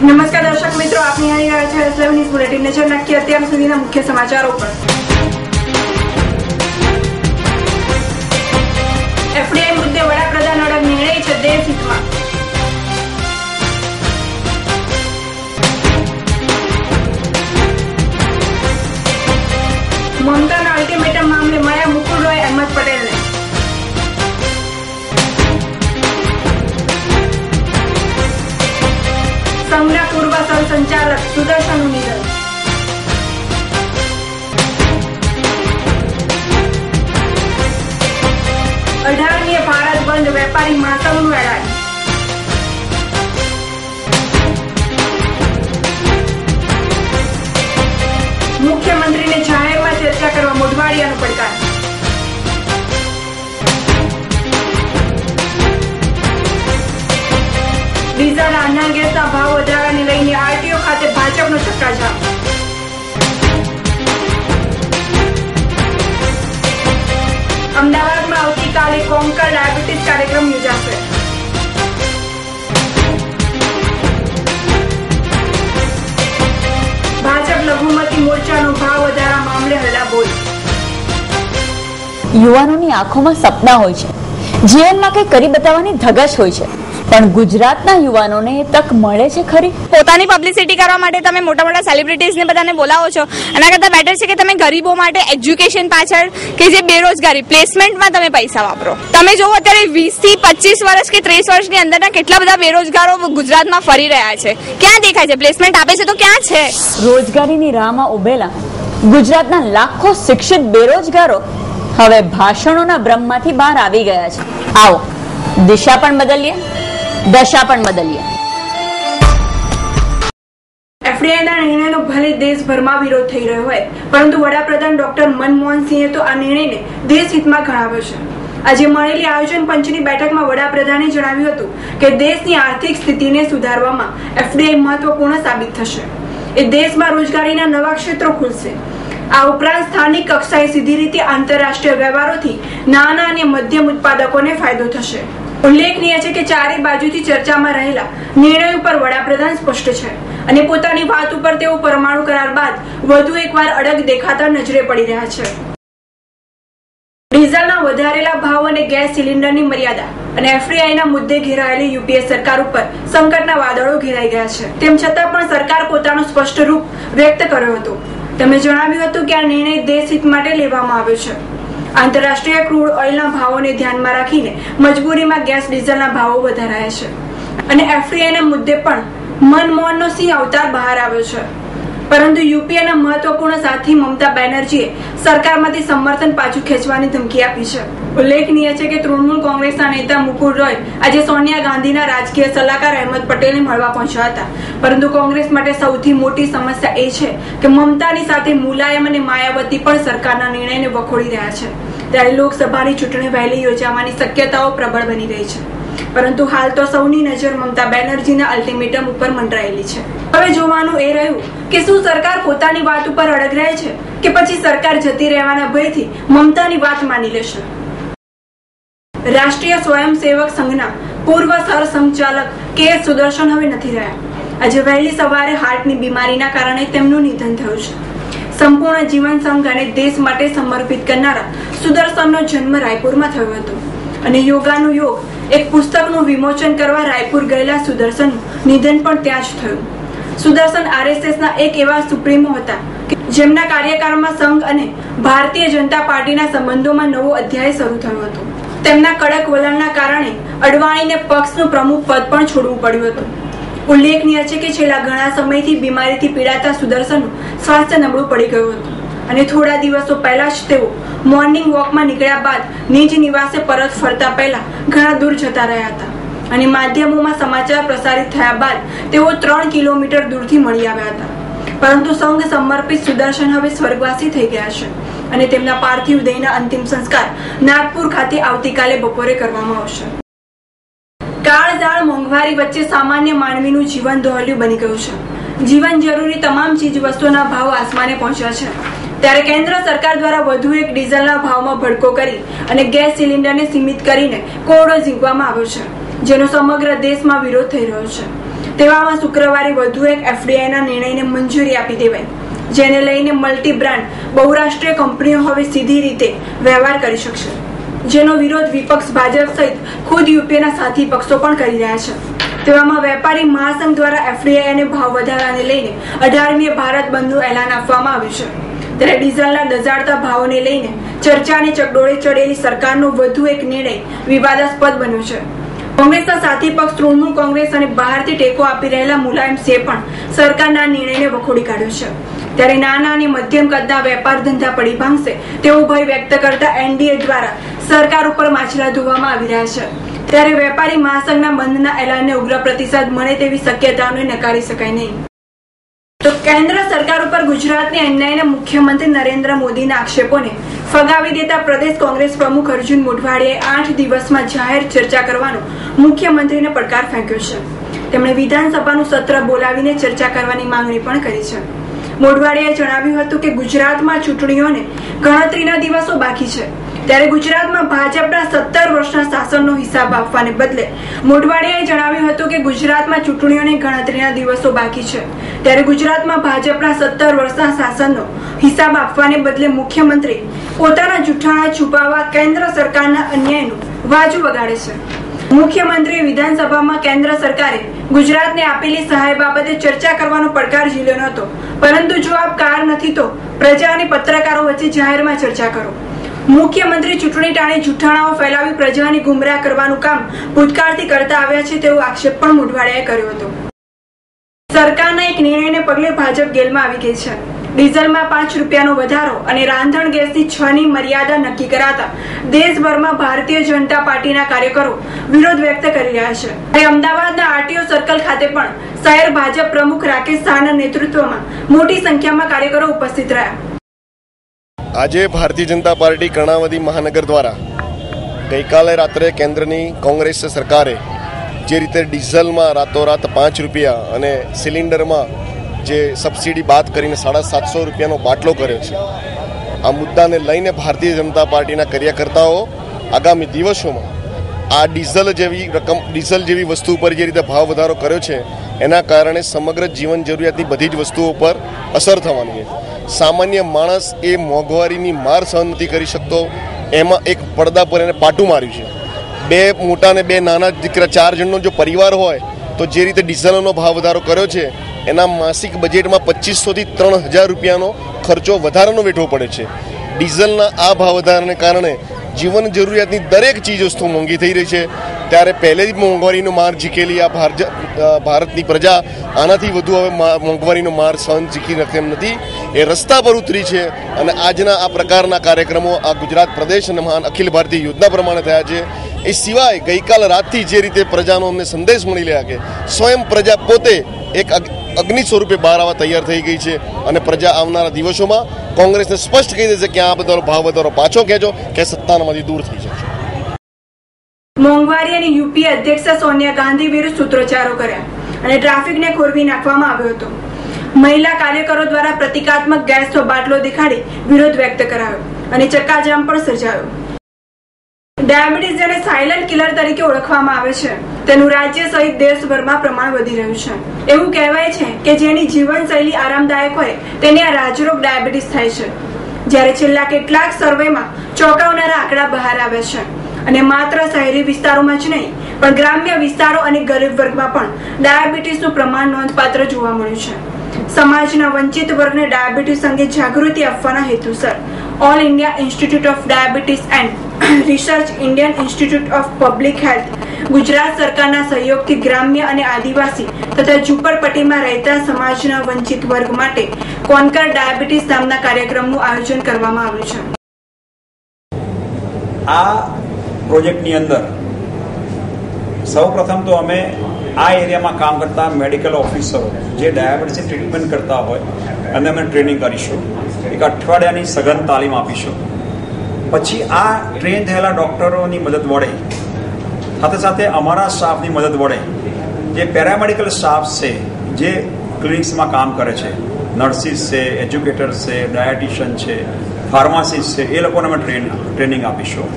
નમસ્કાર દર્શક મિત્રો, આપની રહ્યા છો એસ ન્યૂઝ બુલેટિન નજર નાખીએ. અત્યાર સુધીના મુખ્ય સમાચારો પર. એફડીઆઈ મુદ્દે વડાપ્રધાન અડગ નિર્ણય છે દેશ હિતમાં. મમતાના અલ્ટિમેટમ મામલે મળ્યા મુકુલ રોય, અહેમદ પટેલને સંચાલક સુદર્શનનું નિધન અઢારમીએ ભારત બંધ વેપારી મહાસંઘનું એલાન મુખ્યમંત્રીને ચક્કાજામ અમદાવાદમાં આવતીકાલે કોંકર ડાયાબિટીસ કાર્યક્રમ યોજાશે. ભાજપ લઘુમતી મોરચાનો ભાવ વધારા મામલે હલ્લા બોલ યુવાનોની આંખોમાં સપના હોય છે. જીવનમાં કંઈ કરી બતાવવાની ધગશ હોય છે. પણ ગુજરાતના યુવાનોને તક મળે છે ખરી? પોતાની પબ્લિસિટી કરવા માટે તમે મોટા મોટા સેલિબ્રિટીઝને બધાને બોલાવો છો. એના કરતાં બેટર છે કે તમે ગરીબો માટે એજ્યુકેશન પાછળ કે જે બેરોજગારી પ્લેસમેન્ટમાં તમે પૈસા વાપરો. તમે જોવો અત્યારે વીસથી પચીસ વર્ષ કે ત્રીસ વર્ષની અંદરના કેટલા બધા બેરોજગારો ગુજરાતમાં ફરી રહ્યા છે. ક્યાં દેખાય છે? પ્લેસમેન્ટ આપે છે તો ક્યાં છે? રોજગારીની રાહમાં ઉભેલા ગુજરાતના લાખો શિક્ષિત બેરોજગારો હવે ભાષણોના બ્રહ્મમાંથી બહાર આવી ગયા છે. આવો દિશા પણ બદલીએ. દશા પણ બદલીએ. એફડીઆઈના નિર્ણયનો ભલે દેશભરમાં વિરોધ થઈ રહ્યો હોય, પરંતુ વડાપ્રધાન ડોક્ટર મનમોહન સિંહે તો આ નિર્ણયને દેશહિતમાં ગણાવ્યો છે. આજે મળેલી આયોજન પંચની બેઠકમાં વડાપ્રધાને જણાવ્યું હતું કે દેશની આર્થિક સ્થિતિને સુધારવામાં એફડીઆઈ મહત્વપૂર્ણ સાબિત થશે. એ દેશમાં રોજગારીના નવા ક્ષેત્રો ખુલશે. આ ઉપરાંત સ્થાનિક કક્ષાએ સીધી રીતે આંતરરાષ્ટ્રીય વ્યવહારોથી નાના અને મધ્યમ ઉત્પાદકોને ફાયદો થશે. ઉલ્લેખનીય છે કે ચારે બાજુથી ચર્ચામાં રહેલા નિર્ણય ઉપર વડાપ્રધાન સ્પષ્ટ છે અને પોતાની વાત ઉપર તેઓ પરમાણુ કરાર બાદ વધુ એકવાર અડગ દેખાતા નજરે પડી રહ્યા છે. ડીઝલના વધારેલા ભાવ અને ગેસ સિલિન્ડરની મર્યાદા અને એફડીઆઈના મુદ્દે ઘેરાયેલી યુપીએ સરકાર ઉપર સંકટના વાદળો ઘેરાઈ ગયા છે. તેમ છતાં પણ સરકાર પોતાનું સ્પષ્ટ રૂપ વ્યક્ત કર્યો હતો. તેમણે જણાવ્યું હતું કે આ નિર્ણય દેશ હિત માટે લેવામાં આવ્યો છે. આંતરરાષ્ટ્રીય ક્રૂડ ઓઇલના ભાવોને ધ્યાનમાં રાખીને મજબૂરીમાં ગેસ ડીઝલના ભાવો વધારાયા છે. અને એફડીઆઈના મુદ્દે પણ મનમોહનનો સિંહ અવતાર બહાર આવ્યો છે. પરંતુ યુપીએના મહત્વપૂર્ણ સાથી મમતા બેનર્જીએ સરકારમાંથી સમર્થન પાછું ખેંચવાની ધમકી આપી છે. ઉલ્લેખનીય છે કે તૃણમૂલ કોંગ્રેસના નેતા મુકુલ રોય આજે સોનિયા ગાંધીના રાજકીય સલાહકાર અહેમદ પટેલને મળવા પહોંચ્યા હતા. પરંતુ કોંગ્રેસ માટે સૌથી મોટી સમસ્યા એ છે કે મમતાની સાથે મુલાયમ અને માયાવતી પણ સરકારના નિર્ણયને વખોડી રહ્યા છે. ત્યારે લોકસભાની ચૂંટણી વહેલી યોજાવાની શક્યતાઓ પ્રબળ બની રહી છે. પરંતુ હાલ તો સૌની નજર મમતા બેનર્જીના અલ્ટિમેટમ ઉપર મંડરાયેલી છે. હવે જોવાનું એ રહ્યું કે શું સરકાર પોતાની વાત ઉપર અડગ રહે છે કે પછી સરકાર જતી રહેવાના ભયથી મમતાની વાત માની લેશે? રાષ્ટ્રીય સ્વયંસેવક સંઘના પૂર્વ સરસંચાલક કે સુદર્શન હવે નથી રહ્યા. આજે વહેલી સવારે હાર્ટની બીમારીના કારણે તેમનું નિધન થયું છે. સંપૂર્ણ જીવન સંઘ અને દેશ માટે સમર્પિત કરનારા સુદર્શનનો જન્મ રાયપુરમાં થયો હતો. અને યોગાનું યોગ, એક પુસ્તકનું વિમોચન કરવા રાયપુર ગયેલા સુદર્શનનું નિધન પણ ત્યાં જ થયું. સુદર્શન આરએસએસના એક એવા સુપ્રીમો હતા જેમના કાર્યકાળમાં સંઘ અને ભારતીય જનતા પાર્ટીના સંબંધોમાં નવો અધ્યાય શરૂ થયો હતો. તેમના કડક વલણના કારણે અડવાણીને પક્ષનું પ્રમુખ પદ પણ છોડવું પડ્યું હતું. ઉલ્લેખનીય છે કે છેલ્લા ઘણા સમયથી બીમારીથી પીડાતા સુદર્શનનું સ્વાસ્થ્ય નબળું પડી ગયું હતું અને થોડા દિવસો પહેલા જ તેઓ મોર્નિંગ વોકમાં નીકળ્યા બાદ નિજ નિવાસે પરત ફરતા પહેલા ઘણા દૂર જતા રહ્યા હતા અને માધ્યમોમાં સમાચાર પ્રસારિત થયા બાદ તેઓ ત્રણ કિલોમીટર દૂરથી મળી આવ્યા હતા. પરંતુ સંઘ સમર્પિત સુદર્શન હવે સ્વર્ગવાસી થઈ ગયા છે. અને તેમના પાર્થિવ દેહના અંતિમ સંસ્કાર નાગપુર ખાતે આવતીકાલે બપોરે કરવામાં આવશે. કાળઝાળ મોંઘવારી વચ્ચે સામાન્ય માનવીનું જીવન દોહલ્યું બની ગયું છે. જીવન જરૂરી તમામ ચીજ વસ્તુઓના ભાવ આસમાને પહોંચ્યા છે. ત્યારે કેન્દ્ર સરકાર દ્વારા વધુ એક ડીઝલના ભાવમાં ભડકો કરી અને ગેસ સિલિન્ડરને સીમિત કરીને કોરડો ઝીંકવામાં આવ્યો છે, જેનો સમગ્ર દેશમાં વિરોધ થઈ રહ્યો છે. તેવામાં શુક્રવારે વધુ એક એફડીઆઈના નિર્ણયને મંજૂરી આપી દેવાઈ. જેને લઈને મલ્ટી બ્રાન્ડ બહુરાષ્ટ્રીય કંપનીઓ હવે સીધી રીતે વ્યવહાર કરી શકશે. જેનો વિરોધ વિપક્ષ ભાજપ સહિત ખુદ યુપીએના સાથી પક્ષો પણ કરી રહ્યા છે. તેવામાં વેપારી મહાસંઘ દ્વારા એફડીઆઈ અને ભાવ વધારાને લઈને અઢારમીએ ભારત બંધનું એલાન આપવામાં આવ્યું છે. ત્યારે ડીઝલના દઝાડતા ભાવોને લઈને ચર્ચાને ચકડોળે ચડેલી સરકારનો વધુ એક નિર્ણય વિવાદાસ્પદ બન્યો છે. કોંગ્રેસના સાથી પક્ષ તૃણમૂલ કોંગ્રેસ અને બહારથી ટેકો આપી રહેલા મુલાયમ સિંહે પણ સરકારના નિર્ણયને વખોડી કાઢ્યો છે. ત્યારે નાના અને મધ્યમ કદના વેપાર ધંધા પડી ભાંગશે તેવો ભય વ્યક્ત કરતા એનડીએ દ્વારા સરકાર ઉપર માછલા ધોવામાં આવી રહ્યા છે. ત્યારે વેપારી મહાસંઘના બંધના એલાનને ઉગ્ર પ્રતિસાદ મળે તેવી શક્યતાઓને નકારી શકાય નહીં. તો કેન્દ્ર સરકાર ઉપર ગુજરાતની અન્યાયના મુખ્યમંત્રી નરેન્દ્ર મોદીના આક્ષેપોને ફગાવી દેતા પ્રદેશ કોંગ્રેસ પ્રમુખ અર્જુન મોઢવાડીએ આઠ દિવસમાં જાહેર ચર્ચા કરવાનો મુખ્યમંત્રીને પડકાર ફેંક્યો છે. તેમણે વિધાનસભાનું સત્ર બોલાવીને ચર્ચા કરવાની માંગણી પણ કરી છે. મોઢવાડીએ જણાવ્યું હતું કે ગુજરાતમાં ચૂંટણીઓને ગણતરીના દિવસો બાકી છે. ત્યારે ગુજરાતમાં ભાજપના સત્તર વર્ષના શાસનનો હિસાબ આપવાને બદલે મોઢવાડિયાએ જણાવ્યું હતું કે ગુજરાતમાં ચૂંટણીઓની ગણતરીના દિવસો બાકી છે. ત્યારે ગુજરાતમાં ભાજપના સત્તર વર્ષના શાસનનો હિસાબ આપવાને બદલે મુખ્યમંત્રી પોતાના જૂઠાણા છુપાવવા કેન્દ્ર સરકારના અન્યાયનું વાજુ વગાડે છે. મુખ્યમંત્રીએ વિધાનસભામાં કેન્દ્ર સરકારે ગુજરાતને આપેલી સહાય બાબતે ચર્ચા કરવાનો પડકાર ઝીલ્યો નહોતો પરંતુ જો આપ કાર નથી તો પ્રજા અને પત્રકારો વચ્ચે જાહેરમાં ચર્ચા કરો. મુખ્યમંત્રી ચૂંટણી ટાણે જૂઠાણાઓ ફેલાવી પ્રજાને ગુમરાહ કરવાનું કામ ભૂતકાળથી કરતા આવ્યા છે તેવો આક્ષેપ પણ મોઢવાડિયાએ કર્યો હતો. સરકારના એક નિર્ણયને પગલે ભાજપ ગેલમાં આવી ગઈ છે. ડીઝલમાં પાંચ રૂપિયાનો વધારો અને રાંધણ ગેસની છ ની મર્યાદા નક્કી કરાતા દેશભરમાં ભારતીય જનતા પાર્ટીના કાર્યકરો વિરોધ વ્યક્ત કરી રહ્યા છે. અને અમદાવાદના આરટીઓ સર્કલ ખાતે પણ શહેર ભાજપ પ્રમુખ રાકેશ શાહના નેતૃત્વમાં મોટી સંખ્યામાં કાર્યકરો ઉપસ્થિત રહ્યા. આજે ભારતીય જનતા પાર્ટી કર્ણાવતી મહાનગર દ્વારા ગઈકાલે રાત્રે કેન્દ્રની કોંગ્રેસ સરકારે જે રીતે ડીઝલમાં રાતોરાત પાંચ રૂપિયા અને સિલિન્ડરમાં જે સબસિડી બાદ કરીને સાડા સાતસો રૂપિયાનો બાટલો કર્યો છે. આ મુદ્દાને લઈને ભારતીય જનતા પાર્ટીના કાર્યકર્તાઓ આગામી દિવસોમાં આ ડીઝલ જેવી રકમ, ડીઝલ જેવી વસ્તુ ઉપર જે રીતે ભાવ વધારો કર્યો છે, એના કારણે સમગ્ર જીવન જરૂરિયાતની બધી જ વસ્તુઓ પર અસર થવાની છે. સામાન્ય માણસ એ મોંઘવારીની માર સહન નથી કરી શકતો, એમાં એક પડદા પર એને પાટું માર્યું છે. બે મોટા ને બે નાના દીકરા, ચાર જણનો જો પરિવાર હોય, તો જે રીતે ડીઝલનો ભાવ વધારો કર્યો છે એના માસિક બજેટમાં પચીસોથી ત્રણ હજાર રૂપિયાનો ખર્ચો વધારાનો વેઠવો પડે છે. ડીઝલના આ ભાવ વધારાને કારણે જીવન જરૂરિયાતની દરેક ચીજ વસ્તુ મોંઘી થઈ રહી છે. ત્યારે પહેલેથી મોંઘવારીનો માર ઝીકેલી આ ભારત ભારતની પ્રજા આનાથી વધુ હવે મોંઘવારીનો માર સહન ઝીકી નથી એમ નથી. એ રસ્તા પર ઉતરી છે અને આજના આ પ્રકારના કાર્યક્રમો આ ગુજરાત પ્રદેશ અને મહાન અખિલ ભારતીય યોજના પ્રમાણે થયા છે. એ સિવાય ગઈકાલ રાતથી જે રીતે પ્રજાનો અમને સંદેશ મળી રહ્યા કે સ્વયં પ્રજા પોતે એક અગ્નિ સ્વરૂપે બહાર આવવા તૈયાર થઈ ગઈ છે અને પ્રજા આવનારા દિવસોમાં કોંગ્રેસને સ્પષ્ટ કહી દેશે કે આ બધાનો ભાવ વધારો પાછો ખેંચો કે સત્તામાંથી દૂર થઈ જશે. મોંઘવારી અને યુપીએ અધ્યક્ષ સોનિયા ગાંધી વિરુદ્ધ સૂત્રોચ્ચારો કર્યા અને ટ્રાફિકને ખોરવી નાખવામાં આવ્યો હતો. મહિલા કાર્યકરો દ્વારા પ્રતિકાત્મક ગેસનો બાટલો દેખાડી વિરોધ વ્યક્ત કરાયો અને ચક્કાજામ પણ સર્જાયો. ડાયાબિટીસ જેને સાયલન્ટ કિલર તરીકે ઓળખવામાં આવે છે. તેનું રાજ્ય સહિત દેશભરમાં પ્રમાણ વધી રહ્યું છે. એવું કહેવાય છે કે જેની જીવનશૈલી આરામદાયક હોય, તેને આ રાજરોગ ડાયાબિટીસ થાય છે. જ્યારે છેલ્લા કેટલાક સર્વેમાં ચોંકાવનારા આંકડા બહાર આવે છે. અને માત્ર શહેરી વિસ્તારોમાં જ નહીં, પણ ગ્રામ્ય વિસ્તારો અને ગરીબ વર્ગમાં પણ ડાયાબિટીસનું પ્રમાણ નોંધપાત્ર જોવા મળ્યું છે. સમાજના વંચિત વર્ગને ડાયાબિટીસ અંગે જાગૃતિ આપવાના હેતુસર all India institute of diabetes and research Indian institute of public health Gujarat સરકારના સહયોગથી ગ્રામ્ય અને આદિવાસી તથા ઝુંપડપટ્ટીમાં રહેતા સમાજના વંચિત વર્ગ માટે કોનકર ડાયાબિટીસ નામના કાર્યક્રમનું આયોજન કરવામાં આવ્યું છે. આ પ્રોજેક્ટની અંદર સૌપ્રથમ તો અમે આ એરિયામાં કામ કરતા મેડિકલ ઓફિસરો જે ડાયાબિટીસની ટ્રીટમેન્ટ કરતા હોય, અને અમે ટ્રેનિંગ કરીશું. એક અઠવાડિયાની સઘન તાલીમ આપીશું. પછી આ ટ્રેન થયેલા ડૉક્ટરોની મદદ વડે, સાથે સાથે અમારા સ્ટાફની મદદ વડે, જે પેરામેડિકલ સ્ટાફ છે, જે ક્લિનિક્સમાં કામ કરે છે નર્સિસ છે એજ્યુકેટર્સ છે ડાયટિશિયન છે ફાર્માસિસ્ટ છે, એ લોકોને અમે ટ્રેન ટ્રેનિંગ આપીશું.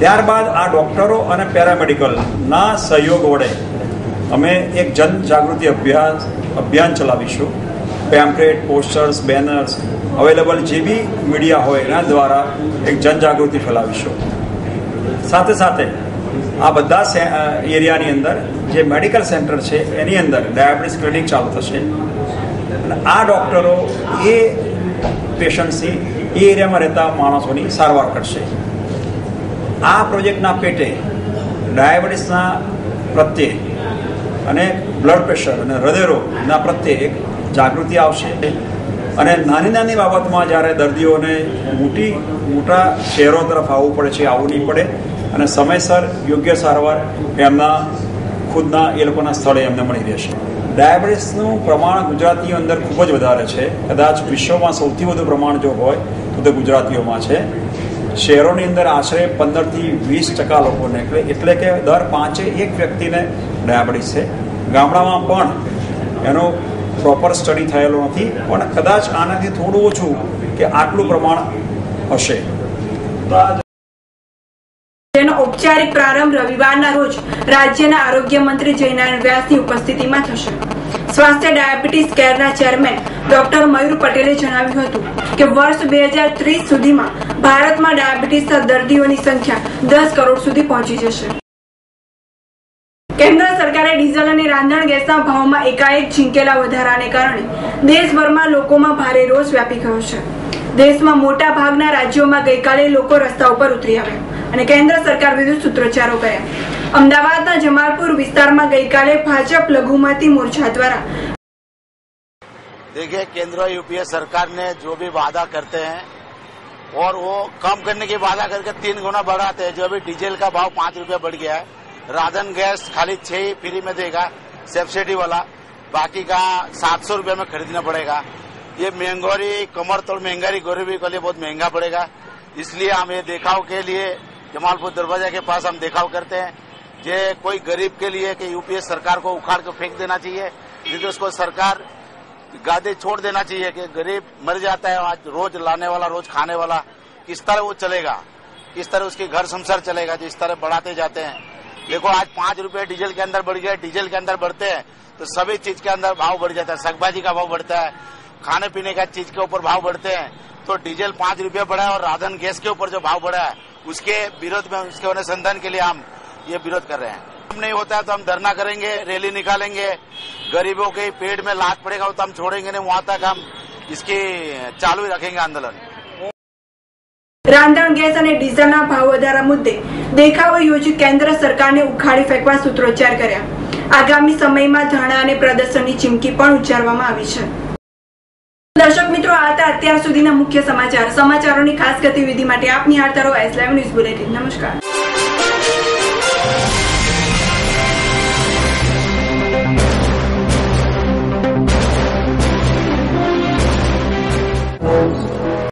ત્યારબાદ આ ડૉક્ટરો અને પેરામેડિકલના સહયોગ વડે અમે એક જન જાગૃતિ અભિયાન અભિયાન ચલાવીશું. પેમ્પલેટ પોસ્ટર્સ બેનર્સ અવેલેબલ જે બી મીડિયા હોય એના દ્વારા એક જનજાગૃતિ ફેલાવીશું. સાથે સાથે આ બધા એરિયાની અંદર જે મેડિકલ સેન્ટર છે એની અંદર ડાયાબિટીસ ક્લિનિક ચાલુ થશે. અને આ ડૉક્ટરો એ પેશન્ટ્સની એ એરિયામાં રહેતા માણસોની સારવાર કરશે. આ પ્રોજેક્ટના પેટે ડાયાબિટીસના પ્રત્યે અને બ્લડ પ્રેશર અને હૃદયરોગના પ્રત્યે એક જાગૃતિ આવશે. અને નાની નાની બાબતમાં જ્યારે દર્દીઓને મોટી, મોટા શહેરો તરફ આવવું પડે છે, આવવું નહીં પડે, અને સમયસર યોગ્ય સારવાર એમના ખુદના એ લોકોના સ્થળે એમને મળી રહેશે. ડાયાબિટીસનું પ્રમાણ ગુજરાતીઓ અંદર ખૂબ જ વધારે છે. કદાચ વિશ્વમાં સૌથી વધુ પ્રમાણ જો હોય, તો તે ગુજરાતીઓમાં છે. શહેરોની અંદર આશરે પંદરથી વીસ ટકા લોકોને, એટલે એટલે કે દર પાંચે એક વ્યક્તિને ડાયાબિટીસ છે. ગામડામાં પણ એનો પ્રોપર સ્ટડી થયેલો નથી. પણ કદાચ આનાથી થોડું ઓછું કે આટલું પ્રમાણ હશે. તેનો ઔપચારિક પ્રારંભ રવિવારના રોજ રાજ્યના આરોગ્ય મંત્રી જયનારાયણ વ્યાસની ઉપસ્થિતિમાં થશે. સ્વાસ્થ્ય ડાયાબિટીસ કેરના ચેરમેન ડોક્ટર મયુર પટેલે જણાવ્યું હતું કે વર્ષ બે હજાર ત્રીસ સુધીમાં ભારતમાં ડાયાબિટીસના દર્દીઓની સંખ્યા દસ કરોડ સુધી પહોંચી જશે. કેન્દ્ર સરકારે ડીઝલ અને રાંધણ ગેસના ભાવમાં એકાએક ઝીંકેલા વધારાને કારણે દેશભરમાં લોકોમાં ભારે રોષ વ્યાપી ગયો છે દેશમાં મોટા ભાગના રાજ્યોમાં ગઈકાલે લોકો રસ્તા ઉપર ઉતરી આવ્યા અને કેન્દ્ર સરકાર વિરુદ્ધ સૂત્રોચ્ચારો કર્યા અમદાવાદના જમાલપુર વિસ્તારમાં ગઈકાલે ભાજપ લઘુમતી મોરચા દ્વારા देखिए केंद्र और यूपीए सरकार ने जो भी वादा करते हैं और वो कम करने की वादा करके तीन गुना बढ़ाते हैं जो अभी डीजल का भाव पांच रुपया बढ़ गया है राधन गैस खाली छह ही फ्री में देगा सब्सिडी वाला। बाकी का सात सौ रुपये में खरीदना पड़ेगा। ये महँगाई कमर तोड़ महँगाई गरीबी के लिए बहुत महँगा पड़ेगा। इसलिए हम ये देखाव के लिए, जमालपुर दरवाज़ा के पास हम देखाव करते हैं ये कोई गरीब के लिए कि यूपीए सरकार को उखाड़ के फेंक देना चाहिए नहीं तो उसको सरकार गादे छोड़ देना चाहिए कि गरीब मर जाता है, आज रोज लाने वाला, रोज खाने वाला, किस तरह वो चलेगा? किस तरह उसके घर संसार चलेगा, जिस तरह बढ़ाते जाते हैं। देखो, आज पाँच रुपए डीजल के अंदर बढ़ गया, डीजल के अंदर बढ़ते हैं तो सभी चीज़ के अंदर भाव बढ़ जाता है, शाकभाजी का भाव बढ़ता है, खाने पीने का चीज़ के ऊपर भाव बढ़ते हैं तो डीजल पाँच रुपये बढ़ा है और राधन गैस के ऊपर जो भाव बढ़ा है, उसके विरोध में, उसके अनुसंधान के लिए हम ये विरोध कर रहे हैं। नहीं होता है तो हम धरना करेंगे, रैली निकालेंगे, गरीबों के पेट में लात पड़ेगा तो हम छोड़ेंगे नहीं, वहाँ तक हम इसकी चालू रखेंगे आंदोलन। રાંધણ ગેસ અને ડીઝલના ભાવ વધારા મુદ્દે દેખાવો યોજી કેન્દ્ર સરકારને ઉખાડી ફેંકવા સૂત્રોચ્ચાર કર્યા. આગામી સમયમાં ધરણા અને પ્રદર્શનની ચીમકી પણ ઉચ્ચારવામાં આવી છે. દર્શક મિત્રો, આ હતા અત્યાર સુધીના મુખ્ય સમાચાર. સમાચારોની ખાસ ગતિવિધિ માટે આપ નિહાળતા રહો એસ લાઈવ ન્યૂઝ બુલેટિન નમસ્કાર